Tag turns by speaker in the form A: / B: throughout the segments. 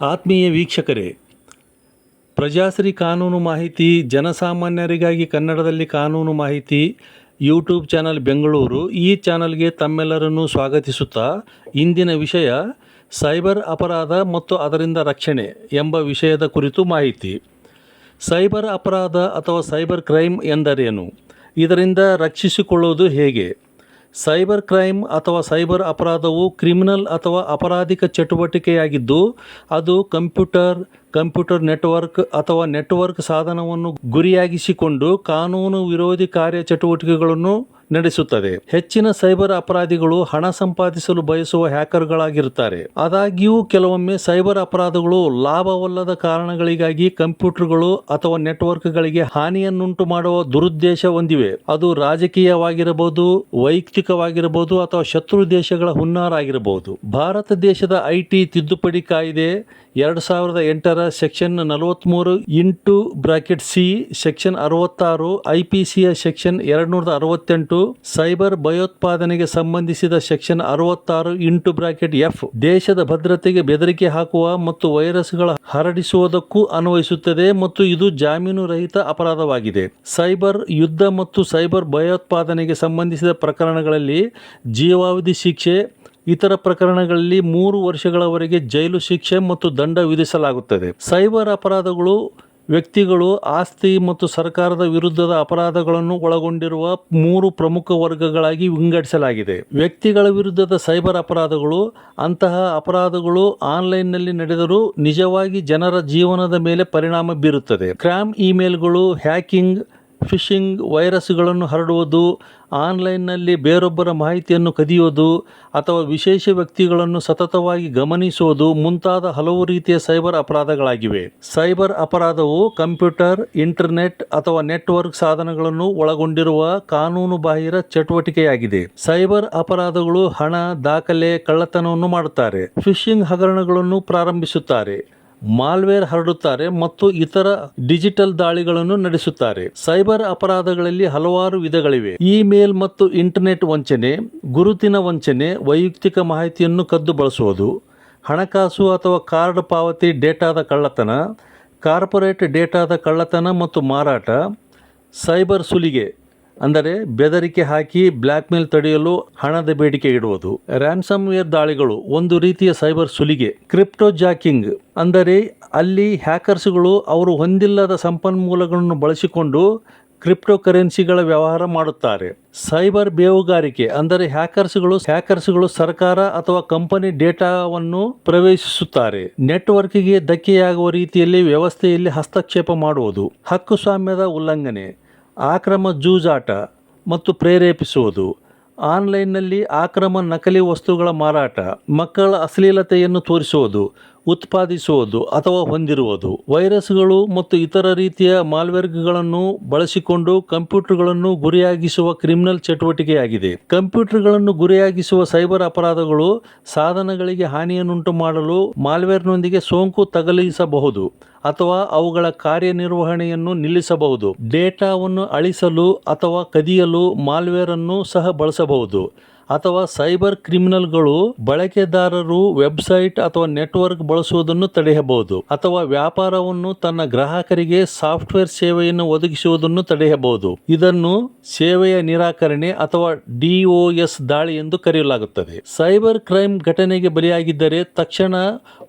A: ಆತ್ಮೀಯ ವೀಕ್ಷಕರೇ, ಪ್ರಜಾಶ್ರೀ ಕಾನೂನು ಮಾಹಿತಿ, ಜನಸಾಮಾನ್ಯರಿಗಾಗಿ ಕನ್ನಡದಲ್ಲಿ ಕಾನೂನು ಮಾಹಿತಿ ಯೂಟ್ಯೂಬ್ ಚಾನಲ್ ಬೆಂಗಳೂರು ಈ ಚಾನಲ್ಗೆ ತಮ್ಮೆಲ್ಲರನ್ನು ಸ್ವಾಗತಿಸುತ್ತಾ ಇಂದಿನ ವಿಷಯ ಸೈಬರ್ ಅಪರಾಧ ಮತ್ತು ಅದರಿಂದ ರಕ್ಷಣೆ ಎಂಬ ವಿಷಯದ ಕುರಿತು ಮಾಹಿತಿ. ಸೈಬರ್ ಅಪರಾಧ ಅಥವಾ ಸೈಬರ್ ಕ್ರೈಮ್ ಎಂದರೇನು? ಇದರಿಂದ ರಕ್ಷಿಸಿಕೊಳ್ಳುವುದು ಹೇಗೆ? ಸೈಬರ್ ಕ್ರೈಮ್ ಅಥವಾ ಸೈಬರ್ ಅಪರಾಧವು ಕ್ರಿಮಿನಲ್ ಅಥವಾ ಅಪರಾಧಿಕ ಚಟುವಟಿಕೆಯಾಗಿದ್ದು, ಅದು ಕಂಪ್ಯೂಟರ್ ಕಂಪ್ಯೂಟರ್ ನೆಟ್ವರ್ಕ್ ಅಥವಾ ನೆಟ್ವರ್ಕ್ ಸಾಧನವನ್ನು ಗುರಿಯಾಗಿಸಿಕೊಂಡು ಕಾನೂನು ವಿರೋಧಿ ಕಾರ್ಯ ಚಟುವಟಿಕೆಗಳನ್ನು ನಡೆಸುತ್ತದೆ. ಹೆಚ್ಚಿನ ಸೈಬರ್ ಅಪರಾಧಿಗಳು ಹಣ ಸಂಪಾದಿಸಲು ಬಯಸುವ ಹ್ಯಾಕರ್ಗಳಾಗಿರುತ್ತಾರೆ. ಆದಾಗ್ಯೂ, ಕೆಲವೊಮ್ಮೆ ಸೈಬರ್ ಅಪರಾಧಗಳು ಲಾಭವಲ್ಲದ ಕಾರಣಗಳಿಗಾಗಿ ಕಂಪ್ಯೂಟರ್ಗಳು ಅಥವಾ ನೆಟ್ವರ್ಕ್ಗಳಿಗೆ ಹಾನಿಯನ್ನುಂಟು ಮಾಡುವ ದುರುದ್ದೇಶ ಹೊಂದಿವೆ. ಅದು ರಾಜಕೀಯವಾಗಿರಬಹುದು, ವೈಯಕ್ತಿಕವಾಗಿರಬಹುದು ಅಥವಾ ಶತ್ರು ದೇಶಗಳ ಹುನ್ನಾರ ಆಗಿರಬಹುದು ಭಾರತ ದೇಶದ ಐಟಿ ತಿದ್ದುಪಡಿ ಕಾಯ್ದೆ ಎರಡು ಸಾವಿರದ ಎಂಟರ ಸೆಕ್ಷನ್ ನಲವತ್ತ್ಮೂರು ಇಂಟು ಬ್ರಾಕೆಟ್ ಸಿ ಸೆಕ್ಷನ್ ಅರವತ್ತಾರು ಐಪಿಸಿಯ ಸೆಕ್ಷನ್ ಎರಡು ಸೆಕ್ಷನ್ ಎರಡ್ನೂರದ ಅರವತ್ತೆಂಟು ಸೈಬರ್ ಭಯೋತ್ಪಾದನೆಗೆ ಸಂಬಂಧಿಸಿದ ಸೆಕ್ಷನ್ ಅರವತ್ತಾರು ಇಂಟು ಬ್ರಾಕೆಟ್ ಎಫ್ ದೇಶದ ಭದ್ರತೆಗೆ ಬೆದರಿಕೆ ಹಾಕುವ ಮತ್ತು ವೈರಸ್ಗಳ ಹರಡಿಸುವುದಕ್ಕೂ ಅನ್ವಯಿಸುತ್ತದೆ ಮತ್ತು ಇದು ಜಾಮೀನು ರಹಿತ ಅಪರಾಧವಾಗಿದೆ. ಸೈಬರ್ ಯುದ್ಧ ಮತ್ತು ಸೈಬರ್ ಭಯೋತ್ಪಾದನೆಗೆ ಸಂಬಂಧಿಸಿದ ಪ್ರಕರಣಗಳಲ್ಲಿ ಜೀವಾವಧಿ ಶಿಕ್ಷೆ, ಇತರ ಪ್ರಕರಣಗಳಲ್ಲಿ ಮೂರು ವರ್ಷಗಳವರೆಗೆ ಜೈಲು ಶಿಕ್ಷೆ ಮತ್ತು ದಂಡ ವಿಧಿಸಲಾಗುತ್ತದೆ. ಸೈಬರ್ ಅಪರಾಧಗಳು ವ್ಯಕ್ತಿಗಳು ಆಸ್ತಿ ಮತ್ತು ಸರ್ಕಾರದ ವಿರುದ್ಧದ ಅಪರಾಧಗಳನ್ನು ಒಳಗೊಂಡಿರುವ ಮೂರು ಪ್ರಮುಖ ವರ್ಗಗಳಾಗಿ ವಿಂಗಡಿಸಲಾಗಿದೆ. ವ್ಯಕ್ತಿಗಳ ವಿರುದ್ಧದ ಸೈಬರ್ ಅಪರಾಧಗಳು, ಅಂತಹ ಅಪರಾಧಗಳು ಆನ್ಲೈನ್ನಲ್ಲಿ ನಡೆದರೂ ನಿಜವಾಗಿ ಜನರ ಜೀವನದ ಮೇಲೆ ಪರಿಣಾಮ ಬೀರುತ್ತದೆ. ಕ್ರಾಮ್ ಇಮೇಲ್ಗಳು, ಹ್ಯಾಕಿಂಗ್ ಫಿಶಿಂಗ್ ವೈರಸ್ಗಳನ್ನು ಹರಡುವುದು, ಆನ್ಲೈನ್ನಲ್ಲಿ ಬೇರೊಬ್ಬರ ಮಾಹಿತಿಯನ್ನು ಕದಿಯೋದು ಅಥವಾ ವಿಶೇಷ ವ್ಯಕ್ತಿಗಳನ್ನು ಸತತವಾಗಿ ಗಮನಿಸುವುದು ಮುಂತಾದ ಹಲವು ರೀತಿಯ ಸೈಬರ್ ಅಪರಾಧಗಳಾಗಿವೆ. ಸೈಬರ್ ಅಪರಾಧವು ಕಂಪ್ಯೂಟರ್, ಇಂಟರ್ನೆಟ್ ಅಥವಾ ನೆಟ್ವರ್ಕ್ ಸಾಧನಗಳನ್ನು ಒಳಗೊಂಡಿರುವ ಕಾನೂನು ಬಾಹಿರ ಚಟುವಟಿಕೆಯಾಗಿದೆ. ಸೈಬರ್ ಅಪರಾಧಗಳು ಹಣ, ದಾಖಲೆ, ಕಳ್ಳತನವನ್ನು ಮಾಡುತ್ತಾರೆ. ಫಿಶಿಂಗ್ ಹಗರಣಗಳನ್ನು ಪ್ರಾರಂಭಿಸುತ್ತಾರೆ. ಮಾಲ್ವೇರ್ ಹರಡುತ್ತಾರೆ ಮತ್ತು ಇತರ ಡಿಜಿಟಲ್ ದಾಳಿಗಳನ್ನು ನಡೆಸುತ್ತಾರೆ. ಸೈಬರ್ ಅಪರಾಧಗಳಲ್ಲಿ ಹಲವಾರು ವಿಧಗಳಿವೆ. ಇಮೇಲ್ ಮತ್ತು ಇಂಟರ್ನೆಟ್ ವಂಚನೆ, ಗುರುತಿನ ವಂಚನೆ, ವೈಯಕ್ತಿಕ ಮಾಹಿತಿಯನ್ನು ಕದ್ದು ಬಳಸುವುದು, ಹಣಕಾಸು ಅಥವಾ ಕಾರ್ಡ್ ಪಾವತಿ ಡೇಟಾದ ಕಳ್ಳತನ, ಕಾರ್ಪೊರೇಟ್ ಡೇಟಾದ ಕಳ್ಳತನ ಮತ್ತು ಮಾರಾಟ, ಸೈಬರ್ ಸುಲಿಗೆ ಅಂದರೆ ಬೆದರಿಕೆ ಹಾಕಿ ಬ್ಲ್ಯಾಕ್ಮೇಲ್ ತಡೆಯಲು ಹಣದ ಬೇಡಿಕೆ ಇಡುವುದು. ರ್ಯಾನ್ಸಮ್ವೇರ್ ದಾಳಿಗಳು ಒಂದು ರೀತಿಯ ಸೈಬರ್ ಸುಲಿಗೆ, ಕ್ರಿಪ್ಟೋ ಜಾಕಿಂಗ್ ಅಂದರೆ ಅಲ್ಲಿ ಹ್ಯಾಕರ್ಸ್ಗಳು ಅವರು ಹೊಂದಿಲ್ಲದ ಸಂಪನ್ಮೂಲಗಳನ್ನು ಬಳಸಿಕೊಂಡು ಕ್ರಿಪ್ಟೋ ಕರೆನ್ಸಿಗಳ ವ್ಯವಹಾರ ಮಾಡುತ್ತಾರೆ. ಸೈಬರ್ ಬೇವುಗಾರಿಕೆ ಅಂದರೆ ಹ್ಯಾಕರ್ಸ್ಗಳು ಹ್ಯಾಕರ್ಸ್ಗಳು ಸರ್ಕಾರ ಅಥವಾ ಕಂಪನಿ ಡೇಟಾವನ್ನು ಪ್ರವೇಶಿಸುತ್ತಾರೆ. ನೆಟ್ವರ್ಕ್ಗೆ ಧಕ್ಕೆಯಾಗುವ ರೀತಿಯಲ್ಲಿ ವ್ಯವಸ್ಥೆಯಲ್ಲಿ ಹಸ್ತಕ್ಷೇಪ ಮಾಡುವುದು, ಹಕ್ಕುಸ್ವಾಮ್ಯದ ಉಲ್ಲಂಘನೆ ಆಕ್ರಮ ಜೂಜಾಟ ಮತ್ತು ಪ್ರೇರೇಪಿಸುವುದು ಆನ್ಲೈನ್ನಲ್ಲಿ ಆಕ್ರಮ ನಕಲಿ ವಸ್ತುಗಳ ಮಾರಾಟ ಮಕ್ಕಳ ಅಶ್ಲೀಲತೆಯನ್ನು ತೋರಿಸುವುದು ಉತ್ಪಾದಿಸುವುದು ಅಥವಾ ಹೊಂದಿರುವುದು. ವೈರಸ್ಗಳು ಮತ್ತು ಇತರ ರೀತಿಯ ಮಾಲ್ವೆರ್ಗಳನ್ನು ಬಳಸಿಕೊಂಡು ಕಂಪ್ಯೂಟರ್ಗಳನ್ನು ಗುರಿಯಾಗಿಸುವ ಕ್ರಿಮಿನಲ್ ಚಟುವಟಿಕೆಯಾಗಿದೆ. ಕಂಪ್ಯೂಟರ್ಗಳನ್ನು ಗುರಿಯಾಗಿಸುವ ಸೈಬರ್ ಅಪರಾಧಗಳು ಸಾಧನಗಳಿಗೆ ಹಾನಿಯನ್ನುಂಟು ಮಾಡಲು ಮಾಲ್ವೇರ್ನೊಂದಿಗೆ ಸೋಂಕು ತಗಲಿಸಬಹುದು ಅಥವಾ ಅವುಗಳ ಕಾರ್ಯನಿರ್ವಹಣೆಯನ್ನು ನಿಲ್ಲಿಸಬಹುದು. ಡೇಟಾವನ್ನು ಅಳಿಸಲು ಅಥವಾ ಕದಿಯಲು ಮಾಲ್ವೇರ್ ಅನ್ನು ಸಹ ಬಳಸಬಹುದು. ಅಥವಾ ಸೈಬರ್ ಕ್ರಿಮಿನಲ್ಗಳು ಬಳಕೆದಾರರು ವೆಬ್ಸೈಟ್ ಅಥವಾ ನೆಟ್ವರ್ಕ್ ಬಳಸುವುದನ್ನು ತಡೆಯಬಹುದು ಅಥವಾ ವ್ಯಾಪಾರವನ್ನು ತನ್ನ ಗ್ರಾಹಕರಿಗೆ ಸಾಫ್ಟ್ವೇರ್ ಸೇವೆಯನ್ನು ಒದಗಿಸುವುದನ್ನು ತಡೆಯಬಹುದು. ಇದನ್ನು ಸೇವೆಯ ನಿರಾಕರಣೆ ಅಥವಾ ಡಿಒಎಸ್ ದಾಳಿ ಎಂದು ಕರೆಯಲಾಗುತ್ತದೆ. ಸೈಬರ್ ಕ್ರೈಮ್ ಘಟನೆಗೆ ಬಲಿಯಾಗಿದ್ದರೆ ತಕ್ಷಣ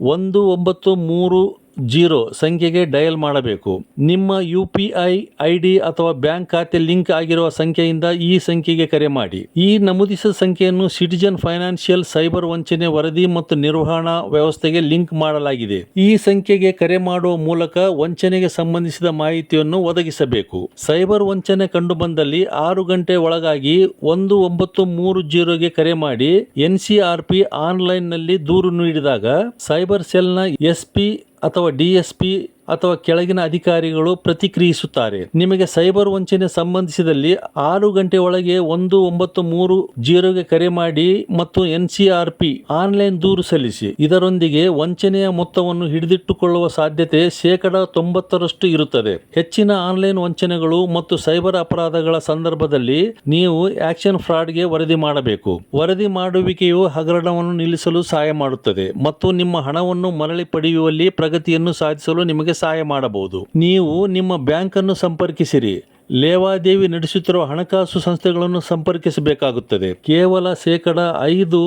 A: ಒಂದು ಒಂಬತ್ತು ಮೂರು ಜೀರೋ ಸಂಖ್ಯೆಗೆ ಡಯಲ್ ಮಾಡಬೇಕು. ನಿಮ್ಮ U P I I D ಅಥವಾ ಬ್ಯಾಂಕ್ ಖಾತೆ ಲಿಂಕ್ ಆಗಿರುವ ಸಂಖ್ಯೆಯಿಂದ ಈ ಸಂಖ್ಯೆಗೆ ಕರೆ ಮಾಡಿ. ಈ ನಮೂದಿಸಿದ ಸಂಖ್ಯೆಯನ್ನು ಸಿಟಿಜನ್ ಫೈನಾನ್ಷಿಯಲ್ ಸೈಬರ್ ವಂಚನೆ ವರದಿ ಮತ್ತು ನಿರ್ವಹಣಾ ವ್ಯವಸ್ಥೆಗೆ ಲಿಂಕ್ ಮಾಡಲಾಗಿದೆ. ಈ ಸಂಖ್ಯೆಗೆ ಕರೆ ಮಾಡುವ ಮೂಲಕ ವಂಚನೆಗೆ ಸಂಬಂಧಿಸಿದ ಮಾಹಿತಿಯನ್ನು ಒದಗಿಸಬೇಕು. ಸೈಬರ್ ವಂಚನೆ ಕಂಡುಬಂದಲ್ಲಿ ಆರು ಗಂಟೆ ಒಳಗಾಗಿ ಒಂದು ಒಂಬತ್ತು ಮೂರು ಜೀರೋಗೆ ಕರೆ ಮಾಡಿ ಎನ್ಸಿಆರ್ಪಿ ಆನ್ಲೈನ್ನಲ್ಲಿ ದೂರು ನೀಡಿದಾಗ ಸೈಬರ್ ಸೆಲ್ನ ಎಸ್ಪಿ ಅಥವಾ ಡಿಎಸ್ಪಿ ಅಥವಾ ಕೆಳಗಿನ ಅಧಿಕಾರಿಗಳು ಪ್ರತಿಕ್ರಿಯಿಸುತ್ತಾರೆ. ನಿಮಗೆ ಸೈಬರ್ ವಂಚನೆ ಸಂಬಂಧಿಸಿದಲ್ಲಿ ಆರು ಗಂಟೆ ಒಳಗೆ ಒಂದು ಒಂಬತ್ತು ಮೂರು ಜೀರೋಗೆ ಕರೆ ಮಾಡಿ ಮತ್ತು ಎನ್ಸಿಆರ್ಪಿ ಆನ್ಲೈನ್ ದೂರು ಸಲ್ಲಿಸಿ. ಇದರೊಂದಿಗೆ ವಂಚನೆಯ ಮೊತ್ತವನ್ನು ಹಿಡಿದಿಟ್ಟುಕೊಳ್ಳುವ ಸಾಧ್ಯತೆ ಶೇಕಡ ತೊಂಬತ್ತರಷ್ಟು ಇರುತ್ತದೆ. ಹೆಚ್ಚಿನ ಆನ್ಲೈನ್ ವಂಚನೆಗಳು ಮತ್ತು ಸೈಬರ್ ಅಪರಾಧಗಳ ಸಂದರ್ಭದಲ್ಲಿ ನೀವು ಆಕ್ಷನ್ ಫ್ರಾಡ್ಗೆ ವರದಿ ಮಾಡಬೇಕು. ವರದಿ ಮಾಡುವಿಕೆಯು ಹಗರಣವನ್ನು ನಿಲ್ಲಿಸಲು ಸಹಾಯ ಮಾಡುತ್ತದೆ ಮತ್ತು ನಿಮ್ಮ ಹಣವನ್ನು ಮರಳಿ ಪಡೆಯುವಲ್ಲಿ ಪ್ರಗತಿಯನ್ನು ಸಾಧಿಸಲು ನಿಮಗೆ ಸಹಾಯ ಮಾಡಬಹುದು. ನೀವು ನಿಮ್ಮ ಬ್ಯಾಂಕನ್ನು ಸಂಪರ್ಕಿಸಿರಿ. ಲೇವಾದೇವಿ ನಡೆಸುತ್ತಿರುವ ಹಣಕಾಸು ಸಂಸ್ಥೆಗಳನ್ನು ಸಂಪರ್ಕಿಸಬೇಕಾಗುತ್ತದೆ. ಕೇವಲ ಶೇಕಡ ಐದು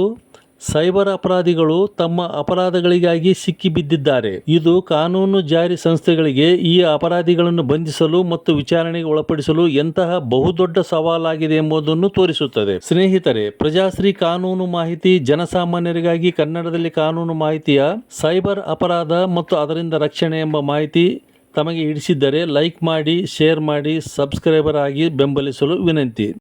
A: ಸೈಬರ್ ಅಪರಾಧಿಗಳು ತಮ್ಮ ಅಪರಾಧಗಳಿಗಾಗಿ ಸಿಕ್ಕಿಬಿದ್ದಿದ್ದಾರೆ. ಇದು ಕಾನೂನು ಜಾರಿ ಸಂಸ್ಥೆಗಳಿಗೆ ಈ ಅಪರಾಧಿಗಳನ್ನು ಬಂಧಿಸಲು ಮತ್ತು ವಿಚಾರಣೆಗೆ ಒಳಪಡಿಸಲು ಎಂತಹ ಬಹುದೊಡ್ಡ ಸವಾಲಾಗಿದೆ ಎಂಬುದನ್ನು ತೋರಿಸುತ್ತದೆ. ಸ್ನೇಹಿತರೆ, ಪ್ರಜಾಶ್ರೀ ಕಾನೂನು ಮಾಹಿತಿ, ಜನಸಾಮಾನ್ಯರಿಗಾಗಿ ಕನ್ನಡದಲ್ಲಿ ಕಾನೂನು ಮಾಹಿತಿಯ, ಸೈಬರ್ ಅಪರಾಧ ಮತ್ತು ಅದರಿಂದ ರಕ್ಷಣೆ ಎಂಬ ಮಾಹಿತಿ ತಮಗೆ ಇಡಿಸಿದ್ದರೆ ಲೈಕ್ ಮಾಡಿ, ಶೇರ್ ಮಾಡಿ, ಸಬ್ಸ್ಕ್ರೈಬರ್ ಆಗಿ ಬೆಂಬಲಿಸಲು ವಿನಂತಿ.